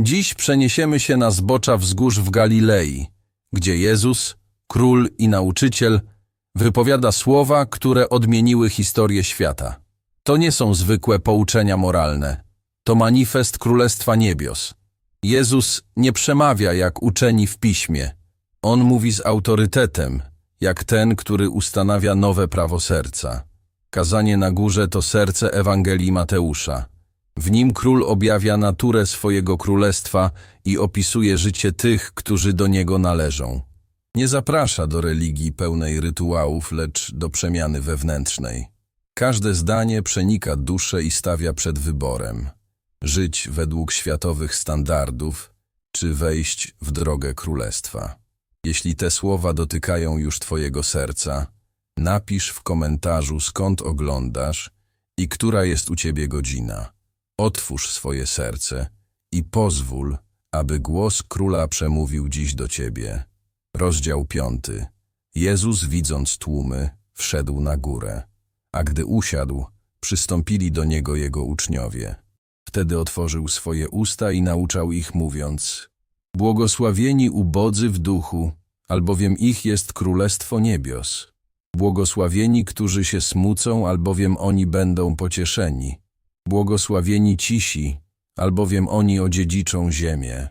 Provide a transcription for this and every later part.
Dziś przeniesiemy się na zbocza wzgórz w Galilei, gdzie Jezus, król i nauczyciel, wypowiada słowa, które odmieniły historię świata. To nie są zwykłe pouczenia moralne, to manifest Królestwa Niebios. Jezus nie przemawia jak uczeni w piśmie. On mówi z autorytetem, jak ten, który ustanawia nowe prawo serca. Kazanie na górze to serce Ewangelii Mateusza. W nim król objawia naturę swojego królestwa i opisuje życie tych, którzy do niego należą. Nie zaprasza do religii pełnej rytuałów, lecz do przemiany wewnętrznej. Każde zdanie przenika duszę i stawia przed wyborem. Żyć według światowych standardów, czy wejść w drogę królestwa. Jeśli te słowa dotykają już Twojego serca, napisz w komentarzu skąd oglądasz i która jest u Ciebie godzina. Otwórz swoje serce i pozwól, aby głos króla przemówił dziś do Ciebie. Rozdział piąty. Jezus, widząc tłumy, wszedł na górę, a gdy usiadł, przystąpili do Niego Jego uczniowie. Wtedy otworzył swoje usta i nauczał ich, mówiąc Błogosławieni ubodzy w duchu, albowiem ich jest Królestwo Niebios. Błogosławieni, którzy się smucą, albowiem oni będą pocieszeni. Błogosławieni cisi, albowiem oni odziedziczą ziemię.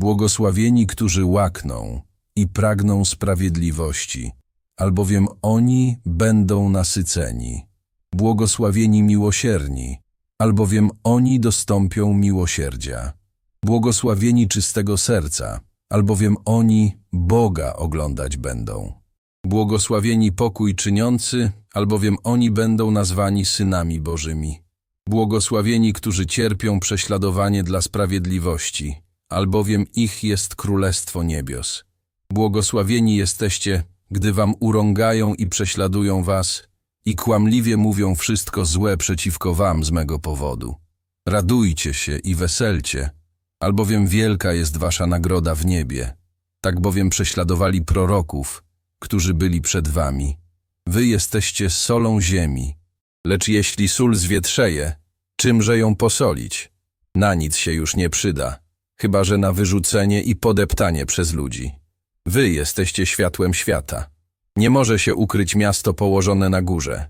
Błogosławieni, którzy łakną i pragną sprawiedliwości, albowiem oni będą nasyceni. Błogosławieni miłosierni, albowiem oni dostąpią miłosierdzia. Błogosławieni czystego serca, albowiem oni Boga oglądać będą. Błogosławieni pokój czyniący, albowiem oni będą nazwani synami Bożymi. Błogosławieni, którzy cierpią prześladowanie dla sprawiedliwości, albowiem ich jest Królestwo Niebios. Błogosławieni jesteście, gdy wam urągają i prześladują was i kłamliwie mówią wszystko złe przeciwko wam z mego powodu. Radujcie się i weselcie, albowiem wielka jest wasza nagroda w niebie. Tak bowiem prześladowali proroków, którzy byli przed wami. Wy jesteście solą ziemi. Lecz jeśli sól zwietrzeje, czymże ją posolić? Na nic się już nie przyda, chyba że na wyrzucenie i podeptanie przez ludzi. Wy jesteście światłem świata. Nie może się ukryć miasto położone na górze.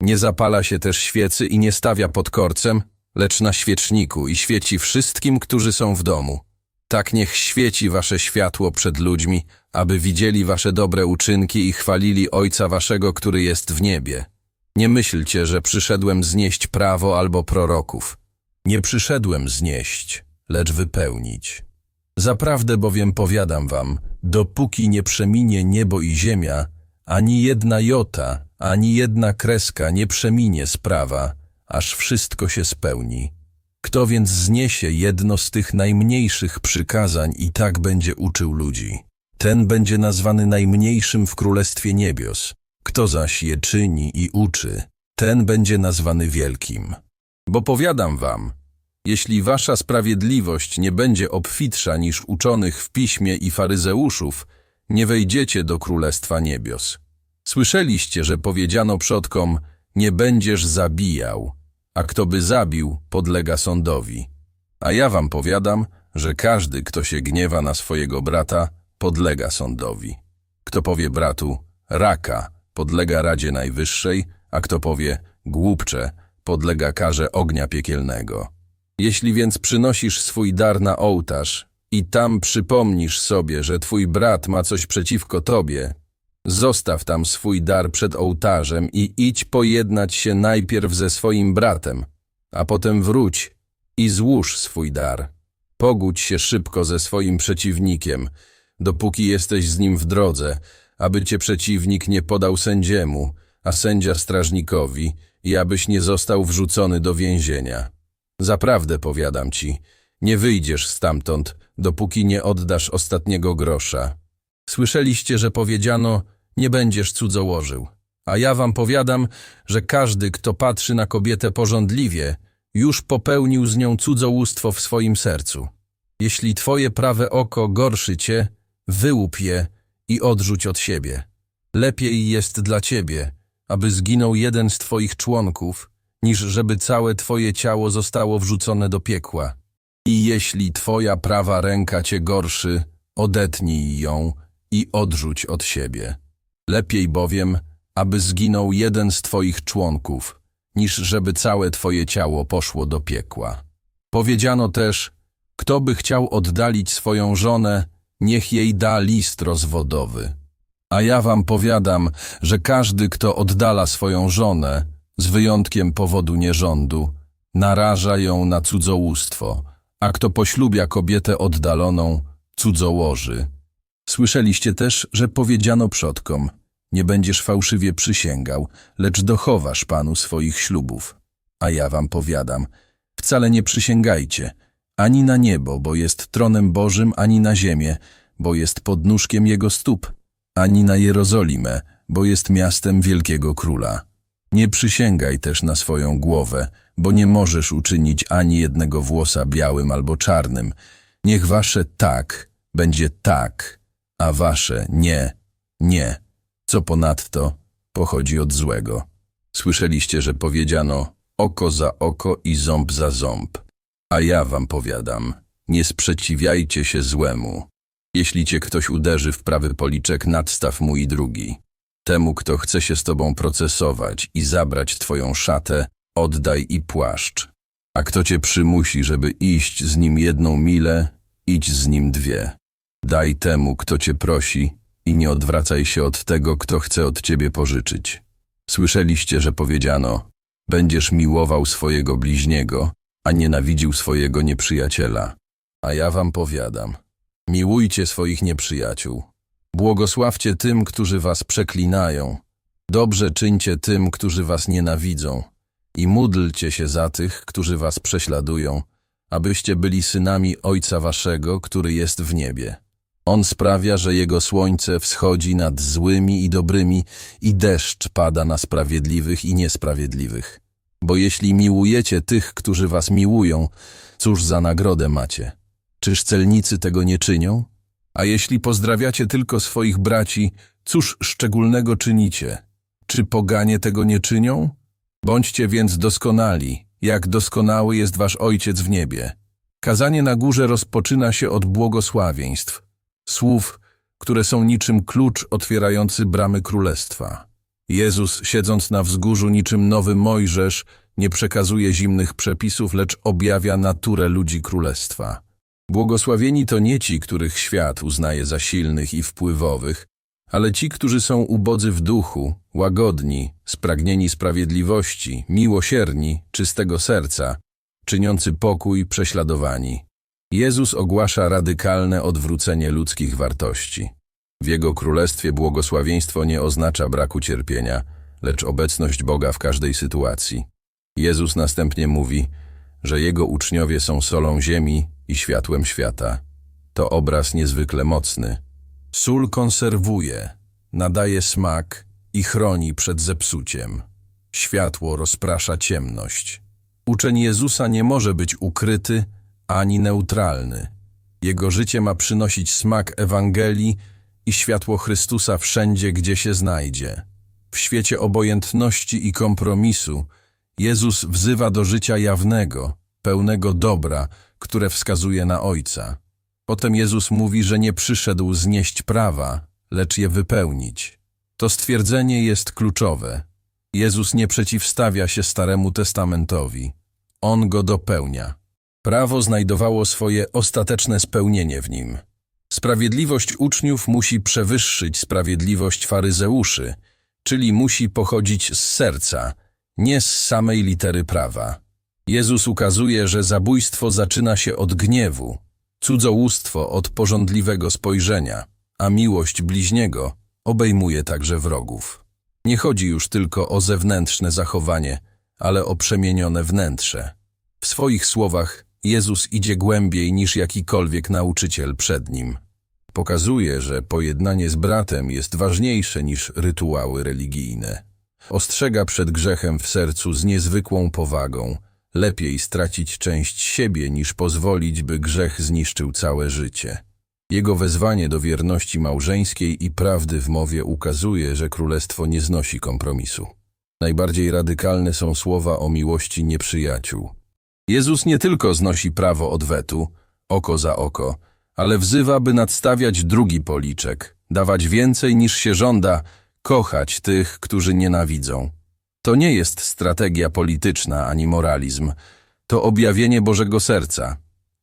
Nie zapala się też świecy i nie stawia pod korcem, lecz na świeczniku i świeci wszystkim, którzy są w domu. Tak niech świeci wasze światło przed ludźmi, aby widzieli wasze dobre uczynki i chwalili Ojca waszego, który jest w niebie. Nie myślcie, że przyszedłem znieść prawo albo proroków. Nie przyszedłem znieść, lecz wypełnić. Zaprawdę bowiem powiadam wam, dopóki nie przeminie niebo i ziemia, ani jedna jota, ani jedna kreska nie przeminie z prawa, aż wszystko się spełni. Kto więc zniesie jedno z tych najmniejszych przykazań i tak będzie uczył ludzi, ten będzie nazwany najmniejszym w Królestwie Niebios. Kto zaś je czyni i uczy, ten będzie nazwany wielkim. Bo powiadam wam, jeśli wasza sprawiedliwość nie będzie obfitsza niż uczonych w piśmie i faryzeuszów, nie wejdziecie do Królestwa Niebios. Słyszeliście, że powiedziano przodkom, nie będziesz zabijał, a kto by zabił, podlega sądowi. A ja wam powiadam, że każdy, kto się gniewa na swojego brata, podlega sądowi. Kto powie bratu, raka, podlega Radzie Najwyższej, a kto powie, głupcze, podlega karze ognia piekielnego. Jeśli więc przynosisz swój dar na ołtarz i tam przypomnisz sobie, że twój brat ma coś przeciwko tobie, zostaw tam swój dar przed ołtarzem i idź pojednać się najpierw ze swoim bratem, a potem wróć i złóż swój dar. Pogódź się szybko ze swoim przeciwnikiem, dopóki jesteś z nim w drodze, aby cię przeciwnik nie podał sędziemu, a sędzia strażnikowi i abyś nie został wrzucony do więzienia. Zaprawdę powiadam ci, nie wyjdziesz stamtąd, dopóki nie oddasz ostatniego grosza. Słyszeliście, że powiedziano, nie będziesz cudzołożył. A ja wam powiadam, że każdy, kto patrzy na kobietę porządliwie, już popełnił z nią cudzołóstwo w swoim sercu. Jeśli twoje prawe oko gorszy cię, wyłup je i odrzuć od siebie. Lepiej jest dla ciebie, aby zginął jeden z twoich członków, niż żeby całe twoje ciało zostało wrzucone do piekła. I jeśli twoja prawa ręka cię gorszy, odetnij ją i odrzuć od siebie. Lepiej bowiem, aby zginął jeden z twoich członków, niż żeby całe twoje ciało poszło do piekła. Powiedziano też, kto by chciał oddalić swoją żonę, niech jej da list rozwodowy. A ja wam powiadam, że każdy, kto oddala swoją żonę, z wyjątkiem powodu nierządu, naraża ją na cudzołóstwo, a kto poślubia kobietę oddaloną, cudzołoży. Słyszeliście też, że powiedziano przodkom, nie będziesz fałszywie przysięgał, lecz dochowasz Panu swoich ślubów. A ja wam powiadam, wcale nie przysięgajcie, ani na niebo, bo jest tronem Bożym, ani na ziemię, bo jest podnóżkiem Jego stóp, ani na Jerozolimę, bo jest miastem wielkiego króla. Nie przysięgaj też na swoją głowę, bo nie możesz uczynić ani jednego włosa białym albo czarnym. Niech wasze tak będzie tak, a wasze nie, nie. Co ponadto pochodzi od złego. Słyszeliście, że powiedziano oko za oko i ząb za ząb. A ja wam powiadam, nie sprzeciwiajcie się złemu. Jeśli cię ktoś uderzy w prawy policzek, nadstaw mu i drugi. Temu, kto chce się z tobą procesować i zabrać twoją szatę, oddaj i płaszcz. A kto cię przymusi, żeby iść z nim jedną milę, idź z nim dwie. Daj temu, kto cię prosi i nie odwracaj się od tego, kto chce od ciebie pożyczyć. Słyszeliście, że powiedziano, będziesz miłował swojego bliźniego, a nienawidził swojego nieprzyjaciela. A ja wam powiadam, miłujcie swoich nieprzyjaciół. Błogosławcie tym, którzy was przeklinają. Dobrze czyńcie tym, którzy was nienawidzą. I módlcie się za tych, którzy was prześladują, abyście byli synami Ojca waszego, który jest w niebie. On sprawia, że Jego słońce wschodzi nad złymi i dobrymi i deszcz pada na sprawiedliwych i niesprawiedliwych. Bo jeśli miłujecie tych, którzy was miłują, cóż za nagrodę macie? Czyż celnicy tego nie czynią? A jeśli pozdrawiacie tylko swoich braci, cóż szczególnego czynicie? Czy poganie tego nie czynią? Bądźcie więc doskonali, jak doskonały jest wasz Ojciec w niebie. Kazanie na górze rozpoczyna się od błogosławieństw, słów, które są niczym klucz otwierający bramy królestwa. Jezus, siedząc na wzgórzu niczym nowy Mojżesz, nie przekazuje zimnych przepisów, lecz objawia naturę ludzi królestwa. Błogosławieni to nie ci, których świat uznaje za silnych i wpływowych, ale ci, którzy są ubodzy w duchu, łagodni, spragnieni sprawiedliwości, miłosierni, czystego serca, czyniący pokój, prześladowani. Jezus ogłasza radykalne odwrócenie ludzkich wartości. W Jego królestwie błogosławieństwo nie oznacza braku cierpienia, lecz obecność Boga w każdej sytuacji. Jezus następnie mówi, że Jego uczniowie są solą ziemi i światłem świata. To obraz niezwykle mocny. Sól konserwuje, nadaje smak i chroni przed zepsuciem. Światło rozprasza ciemność. Uczeń Jezusa nie może być ukryty ani neutralny. Jego życie ma przynosić smak Ewangelii i światło Chrystusa wszędzie, gdzie się znajdzie. W świecie obojętności i kompromisu Jezus wzywa do życia jawnego, pełnego dobra, które wskazuje na Ojca. Potem Jezus mówi, że nie przyszedł znieść prawa, lecz je wypełnić. To stwierdzenie jest kluczowe. Jezus nie przeciwstawia się Staremu Testamentowi. On go dopełnia. Prawo znajdowało swoje ostateczne spełnienie w nim. Sprawiedliwość uczniów musi przewyższyć sprawiedliwość faryzeuszy, czyli musi pochodzić z serca, nie z samej litery prawa. Jezus ukazuje, że zabójstwo zaczyna się od gniewu, cudzołóstwo od porządliwego spojrzenia, a miłość bliźniego obejmuje także wrogów. Nie chodzi już tylko o zewnętrzne zachowanie, ale o przemienione wnętrze. W swoich słowach Jezus idzie głębiej niż jakikolwiek nauczyciel przed nim. Pokazuje, że pojednanie z bratem jest ważniejsze niż rytuały religijne. Ostrzega przed grzechem w sercu z niezwykłą powagą. Lepiej stracić część siebie, niż pozwolić, by grzech zniszczył całe życie. Jego wezwanie do wierności małżeńskiej i prawdy w mowie ukazuje, że królestwo nie znosi kompromisu. Najbardziej radykalne są słowa o miłości nieprzyjaciół. Jezus nie tylko znosi prawo odwetu, oko za oko, ale wzywa, by nadstawiać drugi policzek, dawać więcej niż się żąda, kochać tych, którzy nienawidzą. To nie jest strategia polityczna ani moralizm, to objawienie Bożego Serca.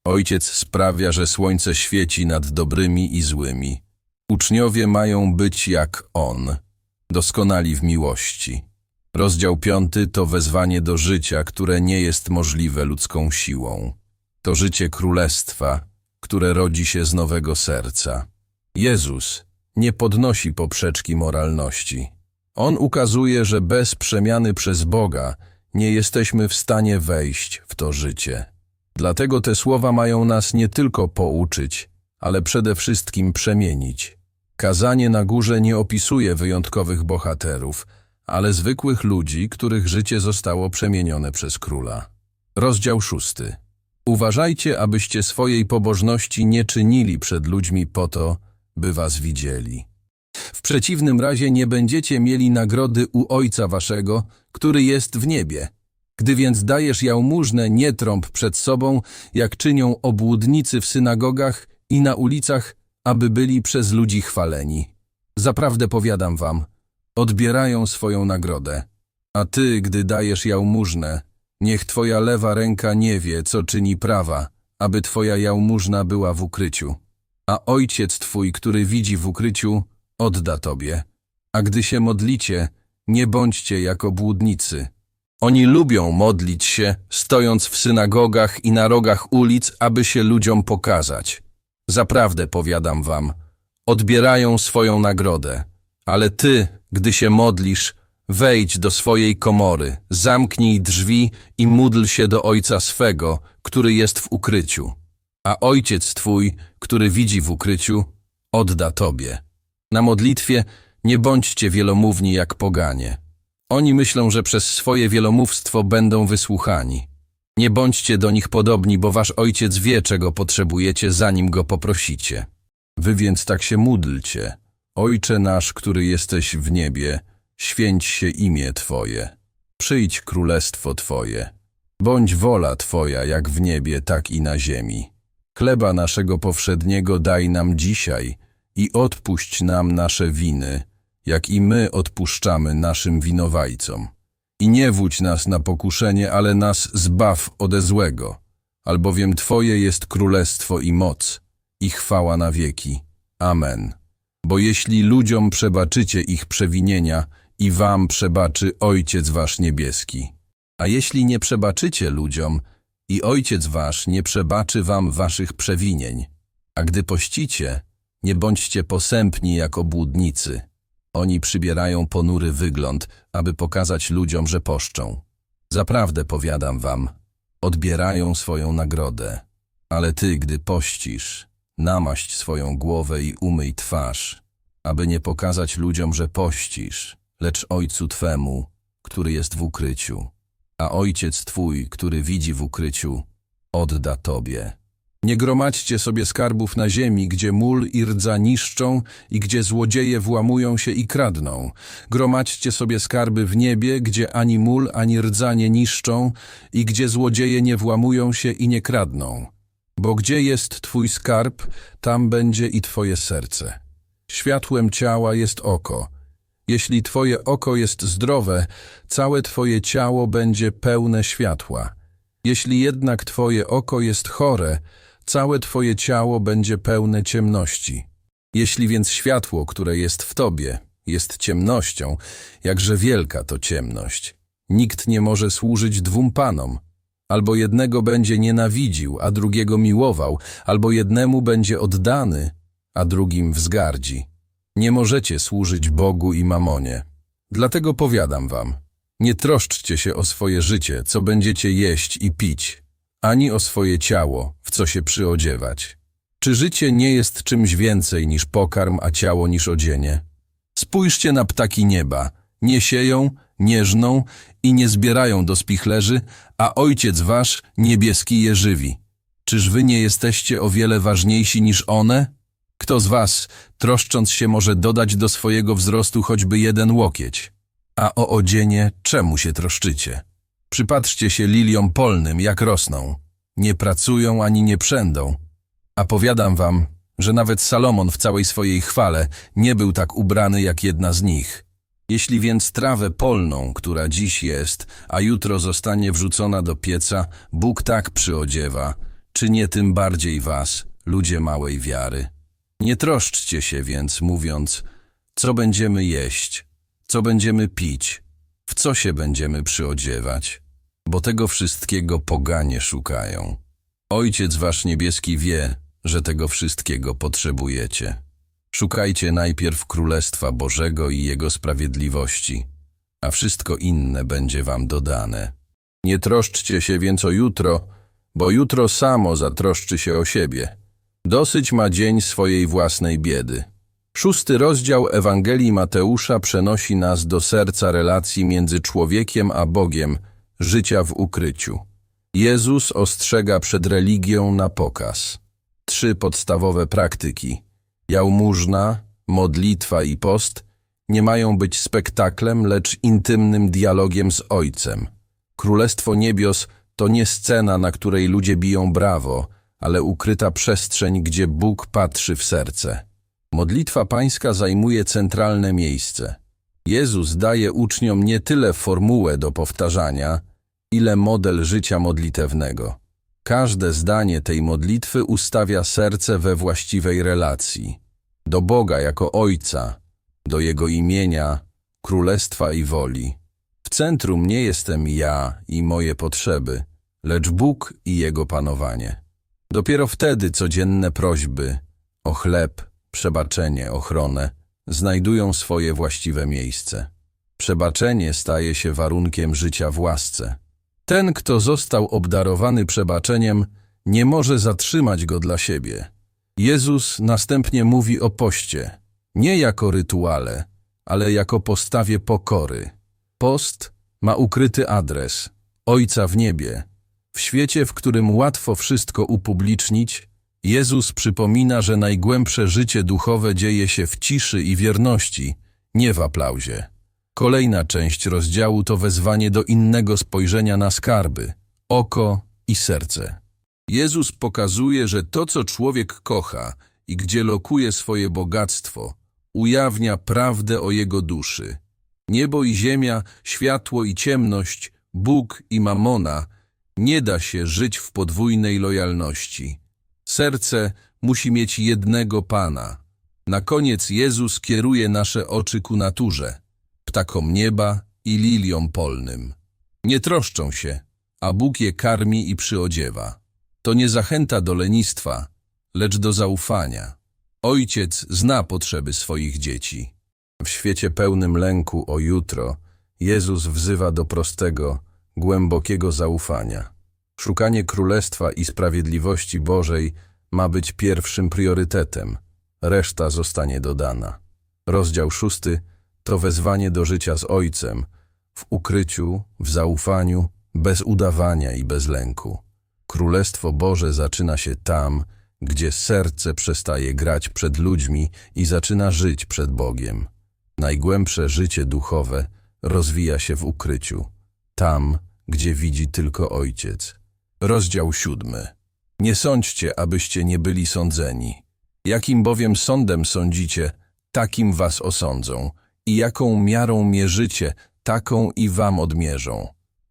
Ojciec sprawia, że słońce świeci nad dobrymi i złymi. Uczniowie mają być jak On, doskonali w miłości. Rozdział piąty to wezwanie do życia, które nie jest możliwe ludzką siłą. To życie królestwa, które rodzi się z nowego serca. Jezus nie podnosi poprzeczki moralności. On ukazuje, że bez przemiany przez Boga nie jesteśmy w stanie wejść w to życie. Dlatego te słowa mają nas nie tylko pouczyć, ale przede wszystkim przemienić. Kazanie na górze nie opisuje wyjątkowych bohaterów, ale zwykłych ludzi, których życie zostało przemienione przez króla. Rozdział szósty. Uważajcie, abyście swojej pobożności nie czynili przed ludźmi po to, by was widzieli. W przeciwnym razie nie będziecie mieli nagrody u Ojca waszego, który jest w niebie. Gdy więc dajesz jałmużnę, nie trąb przed sobą, jak czynią obłudnicy w synagogach i na ulicach, aby byli przez ludzi chwaleni. Zaprawdę powiadam wam, odbierają swoją nagrodę. A ty, gdy dajesz jałmużnę, niech twoja lewa ręka nie wie, co czyni prawa, aby twoja jałmużna była w ukryciu. A ojciec twój, który widzi w ukryciu, odda tobie. A gdy się modlicie, nie bądźcie jak obłudnicy. Oni lubią modlić się, stojąc w synagogach i na rogach ulic, aby się ludziom pokazać. Zaprawdę powiadam wam, odbierają swoją nagrodę. Ale ty, gdy się modlisz, wejdź do swojej komory, zamknij drzwi i módl się do Ojca swego, który jest w ukryciu. A Ojciec Twój, który widzi w ukryciu, odda Tobie. Na modlitwie nie bądźcie wielomówni jak poganie. Oni myślą, że przez swoje wielomówstwo będą wysłuchani. Nie bądźcie do nich podobni, bo wasz ojciec wie, czego potrzebujecie, zanim go poprosicie. Wy więc tak się módlcie. Ojcze nasz, który jesteś w niebie, święć się imię Twoje. Przyjdź królestwo Twoje. Bądź wola Twoja, jak w niebie, tak i na ziemi. Chleba naszego powszedniego daj nam dzisiaj i odpuść nam nasze winy, jak i my odpuszczamy naszym winowajcom. I nie wódź nas na pokuszenie, ale nas zbaw ode złego, albowiem Twoje jest królestwo i moc, i chwała na wieki. Amen. Bo jeśli ludziom przebaczycie ich przewinienia, i wam przebaczy Ojciec Wasz niebieski. A jeśli nie przebaczycie ludziom, i Ojciec Wasz nie przebaczy wam waszych przewinień. A gdy pościcie, nie bądźcie posępni jak obłudnicy. Oni przybierają ponury wygląd, aby pokazać ludziom, że poszczą. Zaprawdę powiadam wam, odbierają swoją nagrodę. Ale ty, gdy pościsz, namaść swoją głowę i umyj twarz, aby nie pokazać ludziom, że pościsz, lecz Ojcu Twemu, który jest w ukryciu. A Ojciec Twój, który widzi w ukryciu, odda Tobie. Nie gromadźcie sobie skarbów na ziemi, gdzie mól i rdza niszczą i gdzie złodzieje włamują się i kradną. Gromadźcie sobie skarby w niebie, gdzie ani mól, ani rdza nie niszczą i gdzie złodzieje nie włamują się i nie kradną. Bo gdzie jest Twój skarb, tam będzie i Twoje serce. Światłem ciała jest oko. Jeśli Twoje oko jest zdrowe, całe Twoje ciało będzie pełne światła. Jeśli jednak Twoje oko jest chore, całe Twoje ciało będzie pełne ciemności. Jeśli więc światło, które jest w Tobie, jest ciemnością, jakże wielka to ciemność. Nikt nie może służyć dwóm panom. Albo jednego będzie nienawidził, a drugiego miłował, albo jednemu będzie oddany, a drugim wzgardzi. Nie możecie służyć Bogu i mamonie. Dlatego powiadam wam, nie troszczcie się o swoje życie, co będziecie jeść i pić, ani o swoje ciało, w co się przyodziewać. Czy życie nie jest czymś więcej niż pokarm, a ciało niż odzienie? Spójrzcie na ptaki nieba. Nie sieją, nie żną i nie zbierają do spichlerzy, a Ojciec wasz niebieski je żywi. Czyż wy nie jesteście o wiele ważniejsi niż one? Kto z was, troszcząc się, może dodać do swojego wzrostu choćby jeden łokieć? A o odzienie czemu się troszczycie? Przypatrzcie się liliom polnym, jak rosną. Nie pracują ani nie przędą. A powiadam wam, że nawet Salomon w całej swojej chwale nie był tak ubrany jak jedna z nich. Jeśli więc trawę polną, która dziś jest, a jutro zostanie wrzucona do pieca, Bóg tak przyodziewa, czy nie tym bardziej was, ludzie małej wiary. Nie troszczcie się więc, mówiąc, co będziemy jeść, co będziemy pić, w co się będziemy przyodziewać, bo tego wszystkiego poganie szukają. Ojciec wasz niebieski wie, że tego wszystkiego potrzebujecie. Szukajcie najpierw Królestwa Bożego i Jego sprawiedliwości, a wszystko inne będzie wam dodane. Nie troszczcie się więc o jutro, bo jutro samo zatroszczy się o siebie. Dosyć ma dzień swojej własnej biedy. Szósty rozdział Ewangelii Mateusza przenosi nas do serca relacji między człowiekiem a Bogiem, życia w ukryciu. Jezus ostrzega przed religią na pokaz. Trzy podstawowe praktyki. Jałmużna, modlitwa i post nie mają być spektaklem, lecz intymnym dialogiem z Ojcem. Królestwo Niebios to nie scena, na której ludzie biją brawo, ale ukryta przestrzeń, gdzie Bóg patrzy w serce. Modlitwa pańska zajmuje centralne miejsce. Jezus daje uczniom nie tyle formułę do powtarzania, ile model życia modlitewnego. Każde zdanie tej modlitwy ustawia serce we właściwej relacji. Do Boga jako Ojca, do Jego imienia, Królestwa i woli. W centrum nie jestem ja i moje potrzeby, lecz Bóg i Jego panowanie. Dopiero wtedy codzienne prośby o chleb, przebaczenie, ochronę znajdują swoje właściwe miejsce. Przebaczenie staje się warunkiem życia w łasce. Ten, kto został obdarowany przebaczeniem, nie może zatrzymać go dla siebie. Jezus następnie mówi o poście, nie jako rytuale, ale jako postawie pokory. Post ma ukryty adres Ojca w niebie. W świecie, w którym łatwo wszystko upublicznić, Jezus przypomina, że najgłębsze życie duchowe dzieje się w ciszy i wierności, nie w aplauzie. Kolejna część rozdziału to wezwanie do innego spojrzenia na skarby, oko i serce. Jezus pokazuje, że to, co człowiek kocha i gdzie lokuje swoje bogactwo, ujawnia prawdę o jego duszy. Niebo i ziemia, światło i ciemność, Bóg i mamona, nie da się żyć w podwójnej lojalności. Serce musi mieć jednego Pana. Na koniec Jezus kieruje nasze oczy ku naturze, ptakom nieba i liliom polnym. Nie troszczą się, a Bóg je karmi i przyodziewa. To nie zachęta do lenistwa, lecz do zaufania. Ojciec zna potrzeby swoich dzieci. W świecie pełnym lęku o jutro, Jezus wzywa do prostego, głębokiego zaufania. Szukanie Królestwa i Sprawiedliwości Bożej ma być pierwszym priorytetem, reszta zostanie dodana. Rozdział szósty to wezwanie do życia z Ojcem, w ukryciu, w zaufaniu, bez udawania i bez lęku. Królestwo Boże zaczyna się tam, gdzie serce przestaje grać przed ludźmi i zaczyna żyć przed Bogiem. Najgłębsze życie duchowe rozwija się w ukryciu, tam, gdzie widzi tylko Ojciec. Rozdział siódmy. Nie sądźcie, abyście nie byli sądzeni. Jakim bowiem sądem sądzicie, takim was osądzą. I jaką miarą mierzycie, taką i wam odmierzą.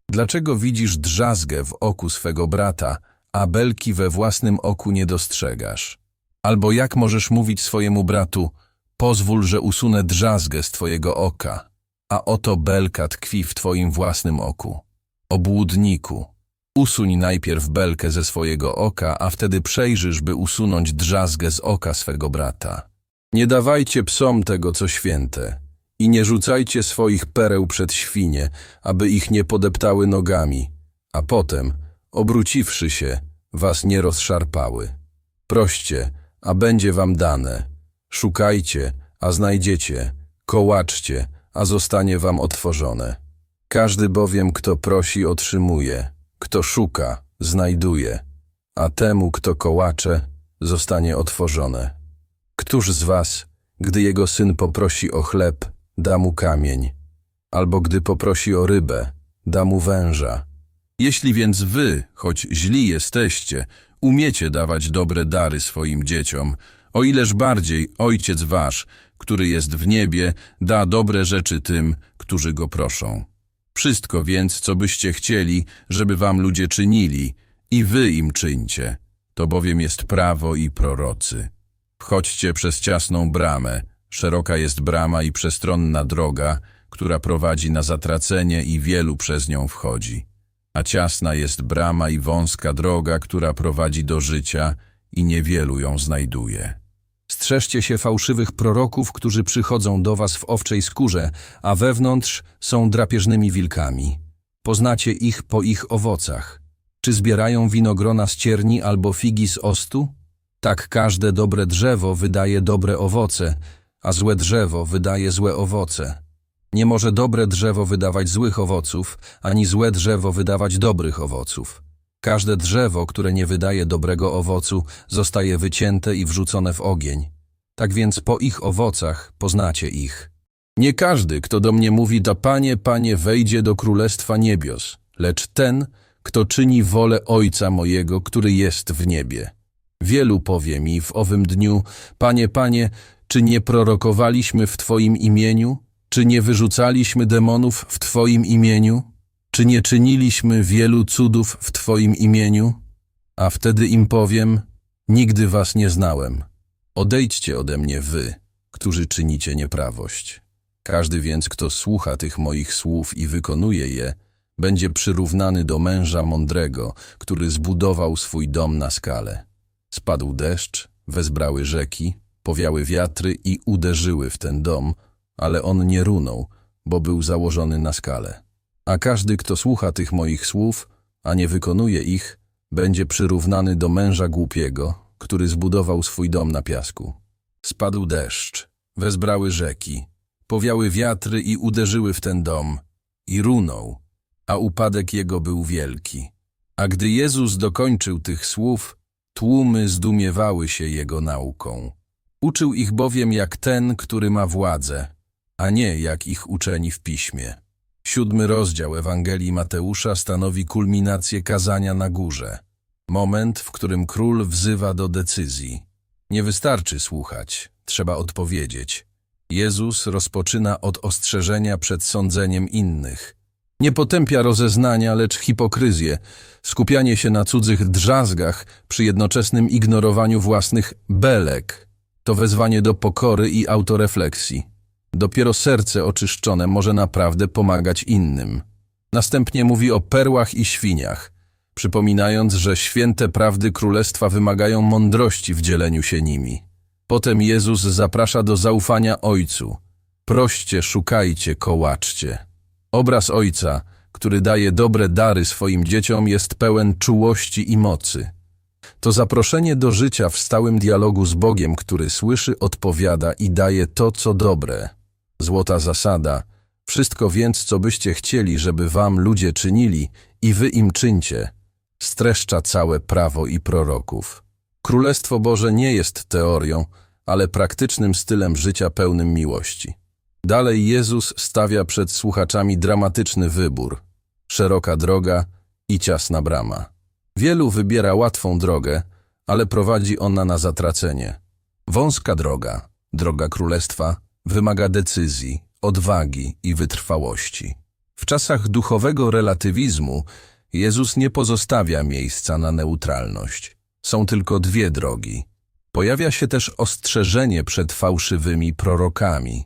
Dlaczego widzisz drzazgę w oku swego brata, a belki we własnym oku nie dostrzegasz? Albo jak możesz mówić swojemu bratu, pozwól, że usunę drzazgę z twojego oka, a oto belka tkwi w twoim własnym oku. Obłudniku, usuń najpierw belkę ze swojego oka, a wtedy przejrzysz, by usunąć drzazgę z oka swego brata. Nie dawajcie psom tego, co święte, i nie rzucajcie swoich pereł przed świnie, aby ich nie podeptały nogami, a potem, obróciwszy się, was nie rozszarpały. Proście, a będzie wam dane. Szukajcie, a znajdziecie. Kołaczcie, a zostanie wam otworzone. Każdy bowiem, kto prosi, otrzymuje. Kto szuka, znajduje. A temu, kto kołacze, zostanie otworzone. Któż z was, gdy jego syn poprosi o chleb, da mu kamień, albo gdy poprosi o rybę, da mu węża. Jeśli więc wy, choć źli jesteście, umiecie dawać dobre dary swoim dzieciom, o ileż bardziej Ojciec wasz, który jest w niebie, da dobre rzeczy tym, którzy go proszą. Wszystko więc, co byście chcieli, żeby wam ludzie czynili, i wy im czyńcie. To bowiem jest prawo i prorocy. Wchodźcie przez ciasną bramę. Szeroka jest brama i przestronna droga, która prowadzi na zatracenie i wielu przez nią wchodzi. A ciasna jest brama i wąska droga, która prowadzi do życia i niewielu ją znajduje. Strzeżcie się fałszywych proroków, którzy przychodzą do was w owczej skórze, a wewnątrz są drapieżnymi wilkami. Poznacie ich po ich owocach. Czy zbierają winogrona z cierni albo figi z ostu? Tak każde dobre drzewo wydaje dobre owoce, a złe drzewo wydaje złe owoce. Nie może dobre drzewo wydawać złych owoców, ani złe drzewo wydawać dobrych owoców. Każde drzewo, które nie wydaje dobrego owocu, zostaje wycięte i wrzucone w ogień. Tak więc po ich owocach poznacie ich. Nie każdy, kto do mnie mówi, da Panie, Panie, wejdzie do Królestwa Niebios, lecz ten, kto czyni wolę Ojca mojego, który jest w niebie. Wielu powie mi w owym dniu, Panie, Panie, czy nie prorokowaliśmy w Twoim imieniu? Czy nie wyrzucaliśmy demonów w Twoim imieniu? Czy nie czyniliśmy wielu cudów w Twoim imieniu? A wtedy im powiem, nigdy Was nie znałem. Odejdźcie ode mnie wy, którzy czynicie nieprawość. Każdy więc, kto słucha tych moich słów i wykonuje je, będzie przyrównany do męża mądrego, który zbudował swój dom na skale. Spadł deszcz, wezbrały rzeki, powiały wiatry i uderzyły w ten dom, ale on nie runął, bo był założony na skale. A każdy, kto słucha tych moich słów, a nie wykonuje ich, będzie przyrównany do męża głupiego, który zbudował swój dom na piasku. Spadł deszcz, wezbrały rzeki, powiały wiatry i uderzyły w ten dom, i runął, a upadek jego był wielki. A gdy Jezus dokończył tych słów, tłumy zdumiewały się jego nauką. Uczył ich bowiem jak ten, który ma władzę, a nie jak ich uczeni w piśmie. Siódmy rozdział Ewangelii Mateusza stanowi kulminację kazania na górze. Moment, w którym król wzywa do decyzji. Nie wystarczy słuchać, trzeba odpowiedzieć. Jezus rozpoczyna od ostrzeżenia przed sądzeniem innych. Nie potępia rozeznania, lecz hipokryzję, skupianie się na cudzych drzazgach przy jednoczesnym ignorowaniu własnych belek. To wezwanie do pokory i autorefleksji. Dopiero serce oczyszczone może naprawdę pomagać innym. Następnie mówi o perłach i świniach, przypominając, że święte prawdy królestwa wymagają mądrości w dzieleniu się nimi. Potem Jezus zaprasza do zaufania Ojcu. Proście, szukajcie, kołaczcie. Obraz Ojca, który daje dobre dary swoim dzieciom, jest pełen czułości i mocy. To zaproszenie do życia w stałym dialogu z Bogiem, który słyszy, odpowiada i daje to, co dobre. Złota zasada. Wszystko więc, co byście chcieli, żeby wam ludzie czynili, i wy im czyńcie. Streszcza całe prawo i proroków. Królestwo Boże nie jest teorią, ale praktycznym stylem życia pełnym miłości. Dalej Jezus stawia przed słuchaczami dramatyczny wybór. Szeroka droga i ciasna brama. Wielu wybiera łatwą drogę, ale prowadzi ona na zatracenie. Wąska droga, droga królestwa, wymaga decyzji, odwagi i wytrwałości. W czasach duchowego relatywizmu Jezus nie pozostawia miejsca na neutralność. Są tylko dwie drogi. Pojawia się też ostrzeżenie przed fałszywymi prorokami.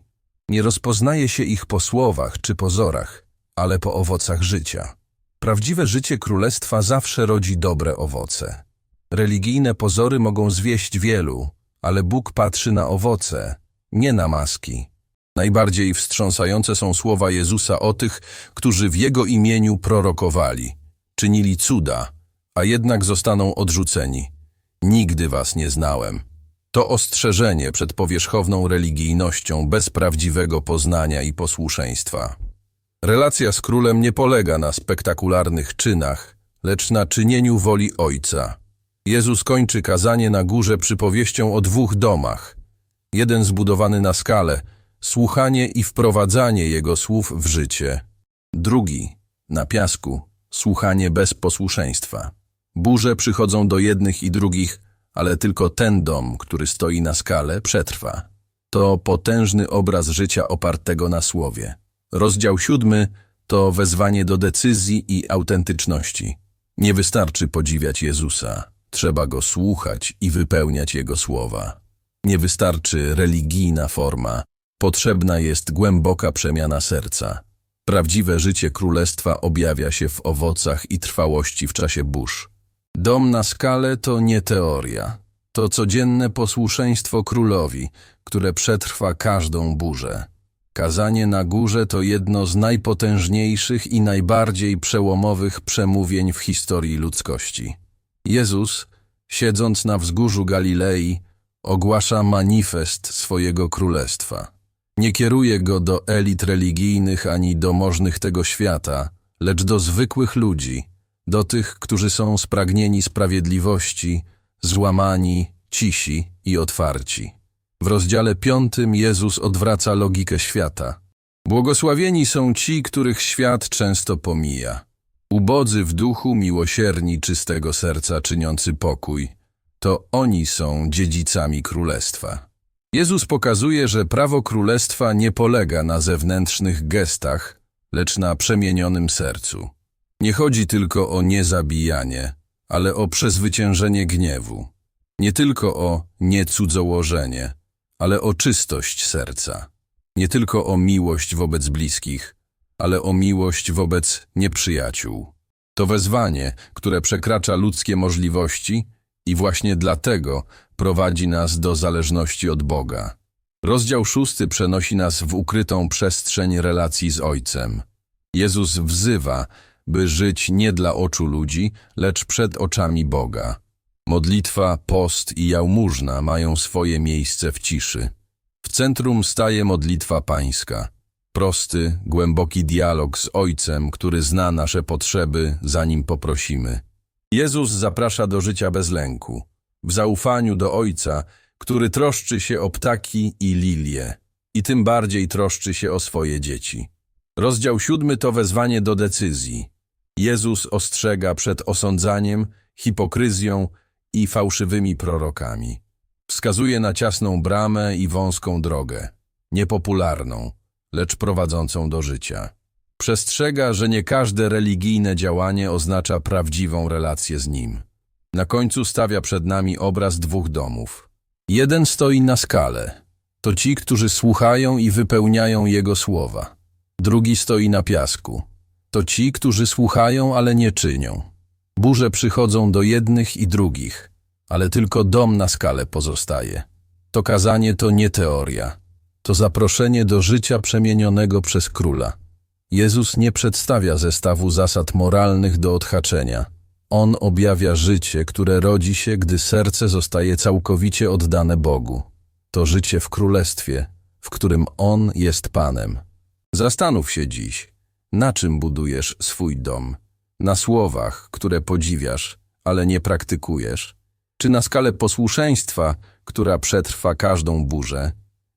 Nie rozpoznaje się ich po słowach czy pozorach, ale po owocach życia. Prawdziwe życie królestwa zawsze rodzi dobre owoce. Religijne pozory mogą zwieść wielu, ale Bóg patrzy na owoce, nie na maski. Najbardziej wstrząsające są słowa Jezusa o tych, którzy w Jego imieniu prorokowali, czynili cuda, a jednak zostaną odrzuceni. Nigdy was nie znałem. To ostrzeżenie przed powierzchowną religijnością bez prawdziwego poznania i posłuszeństwa. Relacja z królem nie polega na spektakularnych czynach, lecz na czynieniu woli Ojca. Jezus kończy kazanie na górze przypowieścią o dwóch domach. Jeden zbudowany na skale, słuchanie i wprowadzanie Jego słów w życie. Drugi, na piasku, słuchanie bez posłuszeństwa. Burze przychodzą do jednych i drugich, ale tylko ten dom, który stoi na skale, przetrwa. To potężny obraz życia opartego na słowie. Rozdział siódmy to wezwanie do decyzji i autentyczności. Nie wystarczy podziwiać Jezusa, trzeba Go słuchać i wypełniać Jego słowa. Nie wystarczy religijna forma, potrzebna jest głęboka przemiana serca. Prawdziwe życie królestwa objawia się w owocach i trwałości w czasie burz. Dom na skale to nie teoria. To codzienne posłuszeństwo królowi, które przetrwa każdą burzę. Kazanie na górze to jedno z najpotężniejszych i najbardziej przełomowych przemówień w historii ludzkości. Jezus, siedząc na wzgórzu Galilei, ogłasza manifest swojego królestwa. Nie kieruje go do elit religijnych ani do możnych tego świata, lecz do zwykłych ludzi, do tych, którzy są spragnieni sprawiedliwości, złamani, cisi i otwarci. W rozdziale piątym Jezus odwraca logikę świata. Błogosławieni są ci, których świat często pomija. Ubodzy w duchu, miłosierni, czystego serca, czyniący pokój. To oni są dziedzicami królestwa. Jezus pokazuje, że prawo królestwa nie polega na zewnętrznych gestach, lecz na przemienionym sercu. Nie chodzi tylko o niezabijanie, ale o przezwyciężenie gniewu. Nie tylko o niecudzołożenie, ale o czystość serca. Nie tylko o miłość wobec bliskich, ale o miłość wobec nieprzyjaciół. To wezwanie, które przekracza ludzkie możliwości i właśnie dlatego prowadzi nas do zależności od Boga. Rozdział szósty przenosi nas w ukrytą przestrzeń relacji z Ojcem. Jezus wzywa, by żyć nie dla oczu ludzi, lecz przed oczami Boga. Modlitwa, post i jałmużna mają swoje miejsce w ciszy. W centrum staje modlitwa pańska. Prosty, głęboki dialog z Ojcem, który zna nasze potrzeby, zanim poprosimy. Jezus zaprasza do życia bez lęku, w zaufaniu do Ojca, który troszczy się o ptaki i lilie i tym bardziej troszczy się o swoje dzieci. Rozdział siódmy to wezwanie do decyzji. Jezus ostrzega przed osądzaniem, hipokryzją i fałszywymi prorokami. Wskazuje na ciasną bramę i wąską drogę, niepopularną, lecz prowadzącą do życia. Przestrzega, że nie każde religijne działanie oznacza prawdziwą relację z Nim. Na końcu stawia przed nami obraz dwóch domów. Jeden stoi na skale. To ci, którzy słuchają i wypełniają Jego słowa. Drugi stoi na piasku. To ci, którzy słuchają, ale nie czynią. Burze przychodzą do jednych i drugich, ale tylko dom na skale pozostaje. To kazanie to nie teoria. To zaproszenie do życia przemienionego przez króla. Jezus nie przedstawia zestawu zasad moralnych do odhaczenia. On objawia życie, które rodzi się, gdy serce zostaje całkowicie oddane Bogu. To życie w królestwie, w którym On jest Panem. Zastanów się dziś, na czym budujesz swój dom? Na słowach, które podziwiasz, ale nie praktykujesz? Czy na skalę posłuszeństwa, która przetrwa każdą burzę?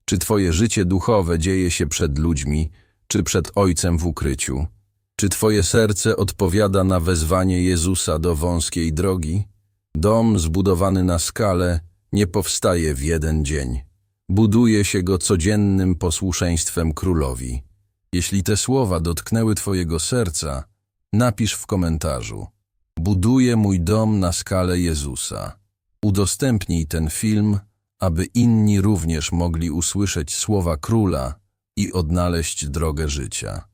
Czy twoje życie duchowe dzieje się przed ludźmi, czy przed Ojcem w ukryciu? Czy twoje serce odpowiada na wezwanie Jezusa do wąskiej drogi? Dom zbudowany na skalę nie powstaje w jeden dzień. Buduje się go codziennym posłuszeństwem królowi. Jeśli te słowa dotknęły twojego serca, napisz w komentarzu. Buduję mój dom na skalę Jezusa. Udostępnij ten film, aby inni również mogli usłyszeć słowa króla i odnaleźć drogę życia.